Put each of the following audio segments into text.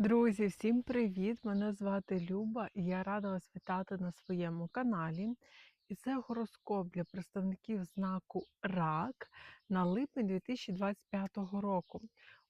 Друзі, всім привіт! Мене звати Люба і я рада вас вітати на своєму каналі. І це гороскоп для представників знаку РАК на липень 2025 року.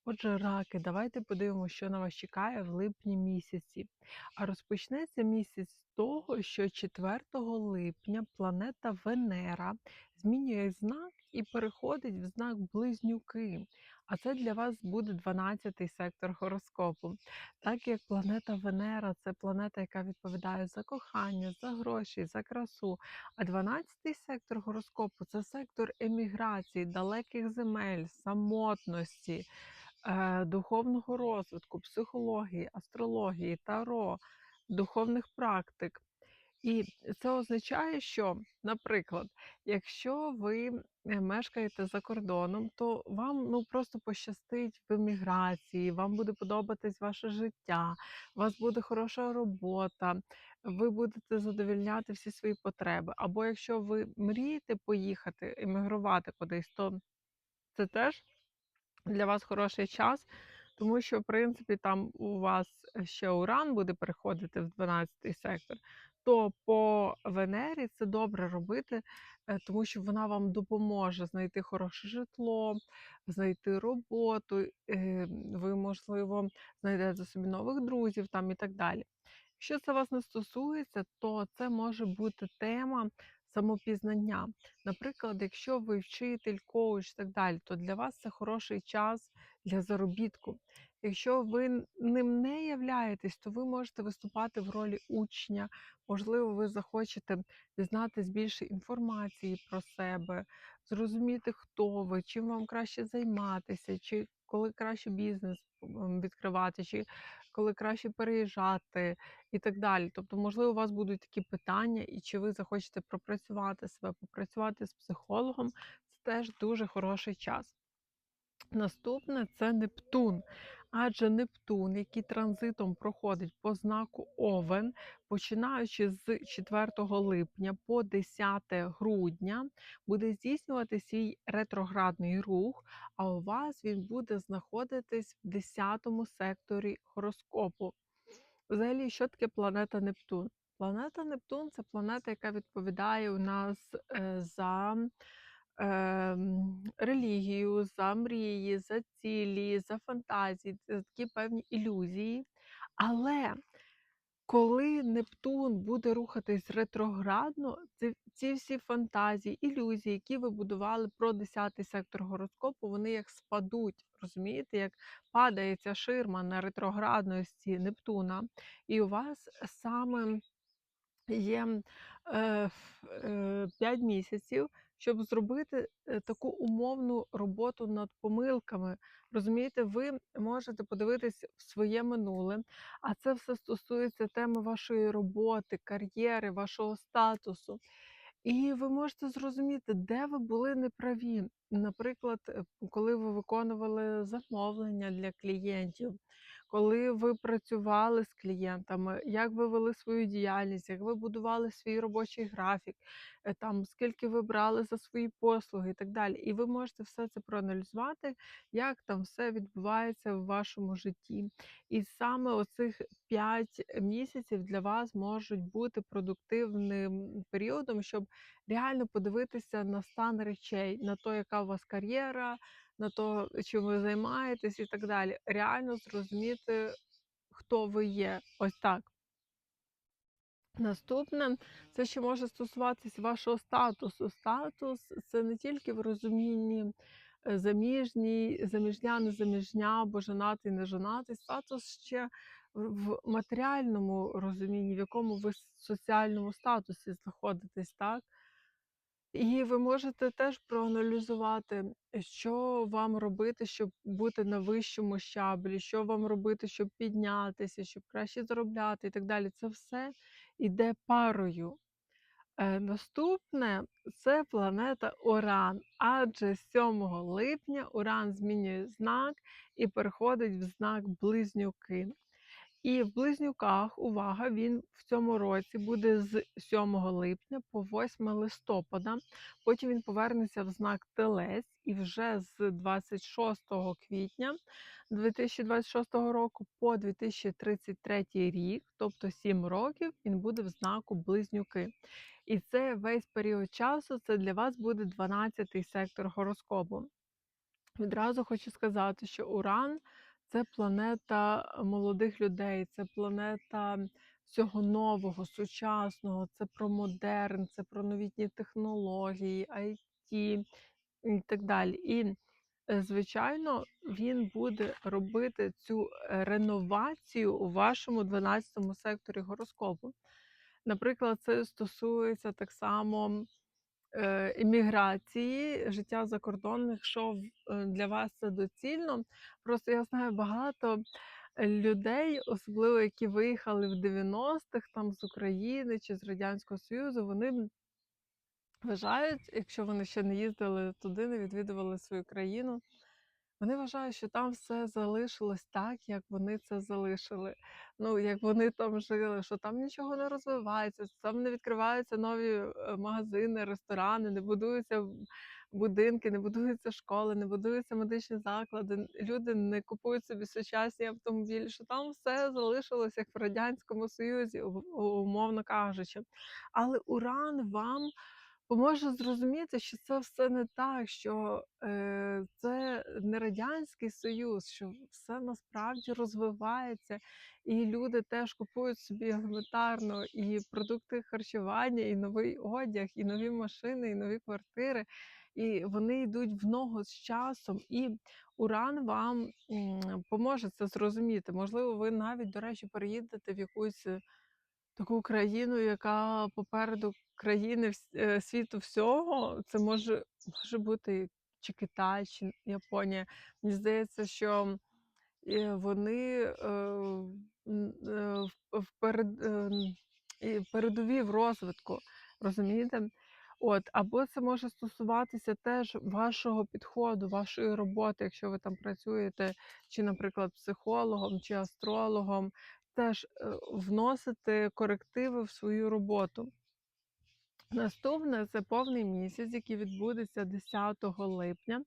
Отже, раки, давайте подивимося, що на вас чекає в липні місяці. А розпочнеться місяць з того, що 4 липня планета Венера змінює знак і переходить в знак Близнюки. А це для вас буде 12-й сектор гороскопу. Так як планета Венера це планета, яка відповідає за кохання, за гроші, за красу. А 12-й сектор гороскопу це сектор еміграції, далеких земель, самотності, е, духовного розвитку, психології, астрології, таро, духовних практик. І це означає, що, наприклад, якщо ви мешкаєте за кордоном, то вам ну просто пощастить в еміграції, вам буде подобатись ваше життя, у вас буде хороша робота, ви будете задовільняти всі свої потреби. Або якщо ви мрієте поїхати, емігрувати кудись, то це теж для вас хороший час, тому що, в принципі, там у вас ще Уран буде переходити в 12-й сектор, то по Венері це добре робити, е, тому що вона вам допоможе знайти хороше житло, знайти роботу, е, ви, можливо, знайдете собі нових друзів там і так далі. Якщо це вас не стосується, то це може бути тема самопізнання. Наприклад, якщо ви вчитель, коуч і так далі, то для вас це хороший час для заробітку. Якщо ви ним не являєтесь, то ви можете виступати в ролі учня. Можливо, ви захочете дізнатись більше інформації про себе, зрозуміти, хто ви, чим вам краще займатися, чи коли краще бізнес відкривати, чи коли краще переїжджати і так далі. Тобто, можливо, у вас будуть такі питання, і чи ви захочете пропрацювати себе, попрацювати з психологом, це теж дуже хороший час. Наступне це Нептун. Адже Нептун, який транзитом проходить по знаку Овен, починаючи з 4 липня по 10 грудня, буде здійснювати свій ретроградний рух, а у вас він буде знаходитись в 10 секторі гороскопу. Взагалі, що таке планета Нептун? Планета Нептун це планета, яка відповідає у нас е, за релігію, за мрії, за цілі, за фантазії, це такі певні ілюзії. Але коли Нептун буде рухатись ретроградно, ці, ці всі фантазії, ілюзії, які ви будували про 10-й сектор гороскопу, вони як спадуть. Розумієте, як падає ця ширма на ретроградності Нептуна, і у вас саме є е, е, 5 місяців, щоб зробити е, таку умовну роботу над помилками. Розумієте, ви можете подивитись в своє минуле, а це все стосується теми вашої роботи, кар'єри, вашого статусу. І ви можете зрозуміти, де ви були неправі. Наприклад, е, коли ви виконували замовлення для клієнтів, коли ви працювали з клієнтами, як ви вели свою діяльність, як ви будували свій робочий графік, е, там скільки ви брали за свої послуги і так далі. І ви можете все це проаналізувати, як там все відбувається в вашому житті. І саме оцих 5 місяців для вас можуть бути продуктивним періодом, щоб реально подивитися на стан речей, на то, яка у вас кар'єра, на то, чим ви займаєтесь і так далі. Реально зрозуміти, хто ви є. Ось так. Наступне, це ще може стосуватись вашого статусу. Статус це не тільки в розумінні е, заміжній, заміжня, не заміжня, або женатий, не женатий. Статус ще в в матеріальному розумінні, в якому ви с- соціальному статусі знаходитесь, так? І ви можете теж проаналізувати, що вам робити, щоб бути на вищому щаблі, що вам робити, щоб піднятися, щоб краще заробляти і так далі. Це все іде парою. Е, наступне це планета Уран, адже 7 липня Уран змінює знак і переходить в знак Близнюки. І в близнюках, увага, він в цьому році буде з 7 липня по 8 листопада. Потім він повернеться в знак Телець і вже з 26 квітня 2026 року по 2033 рік, тобто 7 років, він буде в знаку Близнюки. І це весь період часу, це для вас буде 12-й сектор гороскопу. Відразу хочу сказати, що Уран це планета молодих людей, це планета всього нового, сучасного, це про модерн, це про новітні технології, IT і так далі. І, е, звичайно, він буде робити цю е, реновацію у вашому 12 секторі гороскопу. Наприклад, це стосується так само е, імміграції, життя за кордоном, якщо е, для вас це доцільно. Просто я знаю багато людей, особливо які виїхали в 90-х там з України чи з Радянського Союзу, вони вважають, якщо вони ще не їздили туди, не відвідували свою країну. Вони вважають, що там все залишилось так, як вони це залишили. Ну, як вони там жили, що там нічого не розвивається, там не відкриваються нові е, магазини, ресторани, не будуються будинки, не будуються школи, не будуються медичні заклади. Люди не купують собі сучасні автомобілі, що там все залишилось як в Радянському Союзі, умовно кажучи. Але Уран вам поможе зрозуміти, що це все не так, що е, це не Радянський Союз, що все насправді розвивається, і люди теж купують собі елементарно і продукти харчування, і новий одяг, і нові машини, і нові квартири. І вони йдуть в ногу з часом, і Уран вам поможе це зрозуміти. Можливо, ви навіть, до речі, переїдете в якусь е, таку країну, яка попереду країни е, світу всього. Це може, може бути чи Китай, чи Японія. Мені здається, що е, вони е, передові в розвитку, розумієте? От, або це може стосуватися теж вашого підходу, вашої роботи, якщо ви там працюєте, чи, наприклад, психологом, чи астрологом, теж вносити корективи в свою роботу. Наступне це повний місяць, який відбудеться 10 липня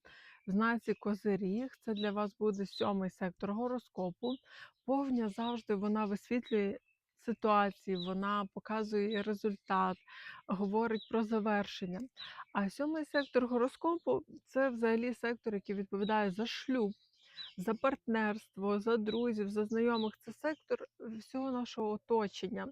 в знаці Козиріг. Це для вас буде сьомий сектор гороскопу. Повня завжди вона висвітлює ситуації, вона показує результат, говорить про завершення. А сьомий сектор гороскопу це взагалі сектор, який відповідає за шлюб, за партнерство, за друзів, за знайомих. Це сектор всього нашого оточення.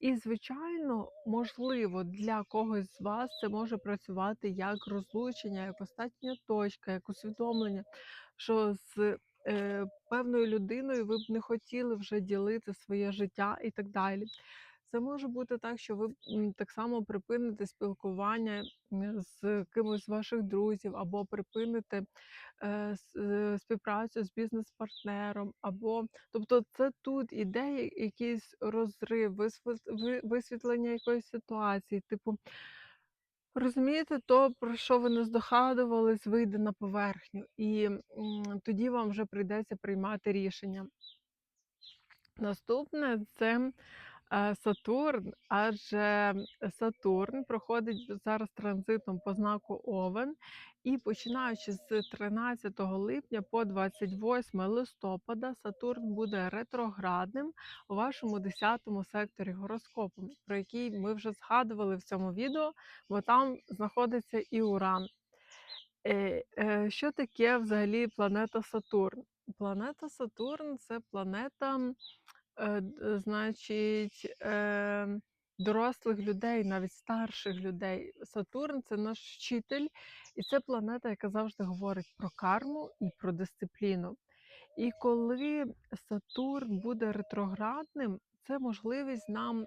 І, звичайно, можливо, для когось з вас це може працювати як розлучення, як остання точка, як усвідомлення, що з е, певною людиною ви б не хотіли вже ділити своє життя і так далі. Це може бути так, що ви так само припините спілкування з кимось з ваших друзів, або припините е, е, співпрацю з бізнес-партнером, або тобто це тут іде якийсь розрив, висвітлення якоїсь ситуації. Типу, розумієте, то, про що ви не здогадувались, вийде на поверхню, і тоді вам вже прийдеться приймати рішення. Наступне це Сатурн, адже Сатурн проходить зараз транзитом по знаку Овен, і починаючи з 13 липня по 28 листопада, Сатурн буде ретроградним у вашому 10 секторі гороскопу, про який ми вже згадували в цьому відео, бо там знаходиться і Уран. Е, е, Що таке взагалі планета Сатурн? Планета Сатурн це планета Е, значить, е, дорослих людей, навіть старших людей. Сатурн це наш вчитель, і це планета, яка завжди говорить про карму і про дисципліну. І коли Сатурн буде ретроградним, це можливість нам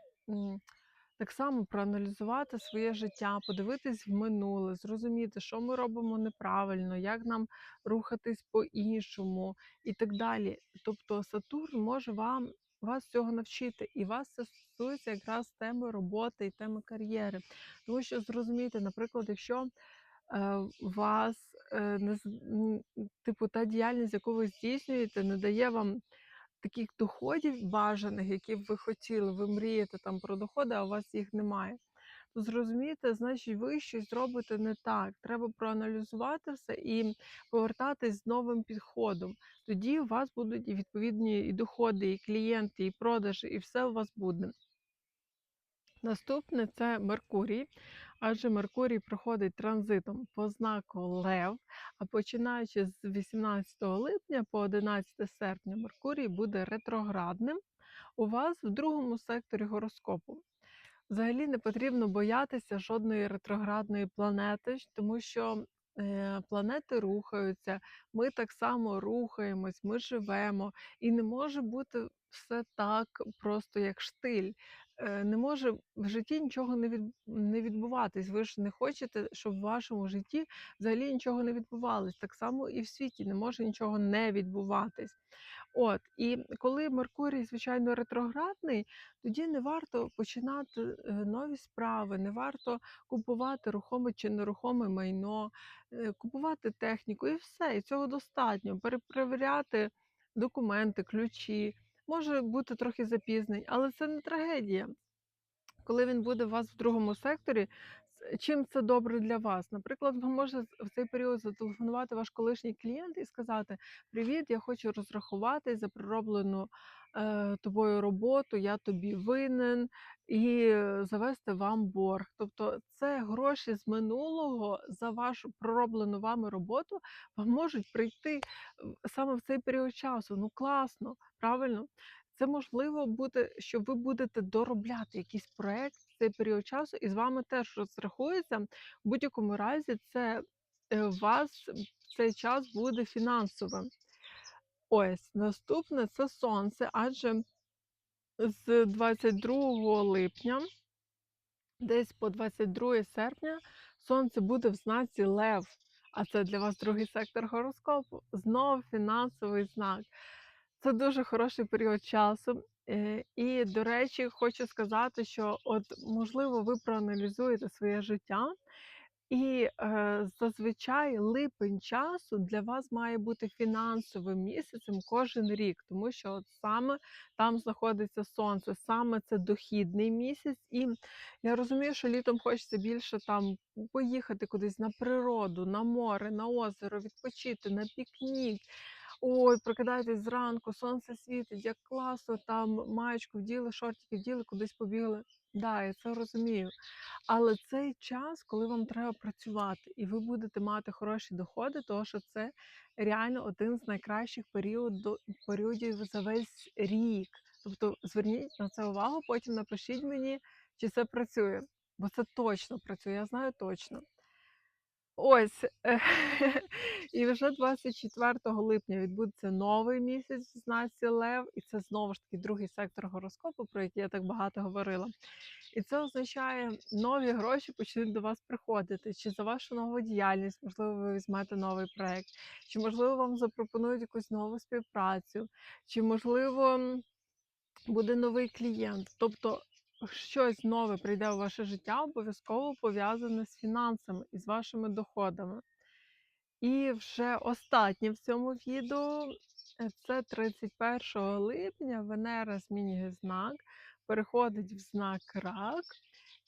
так само проаналізувати своє життя, подивитись в минуле, зрозуміти, що ми робимо неправильно, як нам рухатись по-іншому і так далі. Тобто Сатурн може вам вас цього навчити, і вас це стосується якраз теми роботи і теми кар'єри. Тому що зрозумійте, наприклад, якщо е, вас е, не типу та діяльність, яку ви здійснюєте, не дає вам таких доходів бажаних, які б ви хотіли, ви мрієте там про доходи, а у вас їх немає. То зрозумійте, значить, ви щось зробите не так. Треба проаналізувати все і повертатись з новим підходом. Тоді у вас будуть і відповідні і доходи, і клієнти, і продажі, і все у вас буде. Наступне це Меркурій, адже Меркурій проходить транзитом по знаку Лев, а починаючи з 18 липня по 11 серпня, Меркурій буде ретроградним у вас в другому секторі гороскопу. Взагалі не потрібно боятися жодної ретроградної планети, тому що е, планети рухаються, ми так само рухаємось, ми живемо, і не може бути все так просто, як штиль. Е, Не може в житті нічого не, від, не відбуватись. Ви ж не хочете, щоб в вашому житті взагалі нічого не відбувалось. Так само і в світі не може нічого не відбуватись. От, і коли Меркурій, звичайно, ретроградний, тоді не варто починати е, нові справи, не варто купувати рухоме чи нерухоме майно, е, купувати техніку і все. І цього достатньо. Перепровіряти документи, ключі. Може бути трохи запізнень, але це не трагедія. Коли він буде у вас в другому секторі, чим це добре для вас? Наприклад, ви можете в цей період зателефонувати ваш колишній клієнт і сказати: Привіт, я хочу розрахуватись за пророблену е, тобою роботу, я тобі винен, і завести вам борг. Тобто, це гроші з минулого за вашу пророблену вами роботу вам можуть прийти саме в цей період часу. Ну класно, правильно? Це можливо буде, що ви будете доробляти якийсь проект в цей період часу, і з вами теж розрахується. В будь-якому разі, це е, вас цей час буде фінансовим. Ось наступне це сонце, адже з 22 липня, десь по 22 серпня, сонце буде в знаці Лев. А це для вас другий сектор гороскопу. Знову фінансовий знак. Це дуже хороший період часу. Е, І, до речі, хочу сказати, що от можливо ви проаналізуєте своє життя, і е, зазвичай липень часу для вас має бути фінансовим місяцем кожен рік, тому що от саме там знаходиться сонце, саме це дохідний місяць. І я розумію, що літом хочеться більше там поїхати кудись на природу, на море, на озеро, відпочити, на пікнік. Ой, прокидаєтесь зранку, сонце світить, як класно, там маєчку вділи, шортики вділи, кудись побігли. Да, я це розумію. Але цей час, коли вам треба працювати, і ви будете мати хороші доходи, тому що це реально один з найкращих періоду, періодів за весь рік. Тобто зверніть на це увагу, потім напишіть мені, чи це працює. Бо це точно працює, я знаю точно. Ось, і вже 24 липня відбудеться новий місяць в знаці Лев, і це знову ж таки другий сектор гороскопу, про який я так багато говорила. І це означає, нові гроші почнуть до вас приходити. Чи за вашу нову діяльність, можливо, ви візьмете новий проект, чи можливо вам запропонують якусь нову співпрацю, чи можливо буде новий клієнт. Тобто щось нове прийде у ваше життя, обов'язково пов'язане з фінансами і з вашими доходами. І вже останнє в цьому відео е, це 31 липня Венера змінює знак, переходить в знак рак,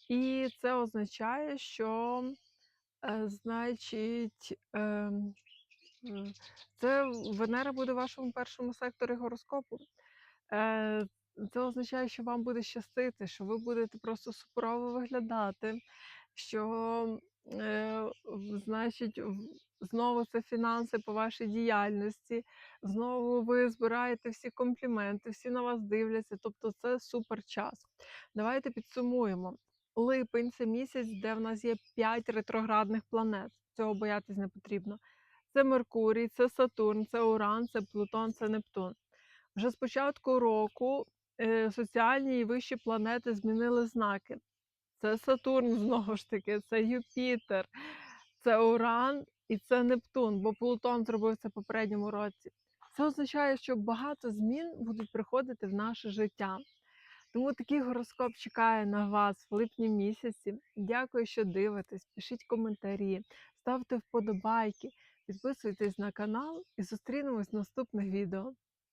і це означає, що, е, значить, ем, це Венера буде в вашому першому секторі гороскопу. Це означає, що вам буде щастити, що ви будете просто суперово виглядати, що, е, значить, знову це фінанси по вашій діяльності, знову ви збираєте всі компліменти, всі на вас дивляться. Тобто це супер час. Давайте підсумуємо. Липень це місяць, де в нас є 5 ретроградних планет. Цього боятись не потрібно. Це Меркурій, це Сатурн, це Уран, це Плутон, це Нептун. Вже з початку року соціальні і вищі планети змінили знаки. Це Сатурн знову ж таки, це Юпітер, це Уран і це Нептун, бо Плутон зробив це в попередньому році. Це означає, що багато змін будуть приходити в наше життя. Тому такий гороскоп чекає на вас в липні місяці. Дякую, що дивитесь. Пишіть коментарі, ставте вподобайки, підписуйтесь на канал і зустрінемось в наступних відео.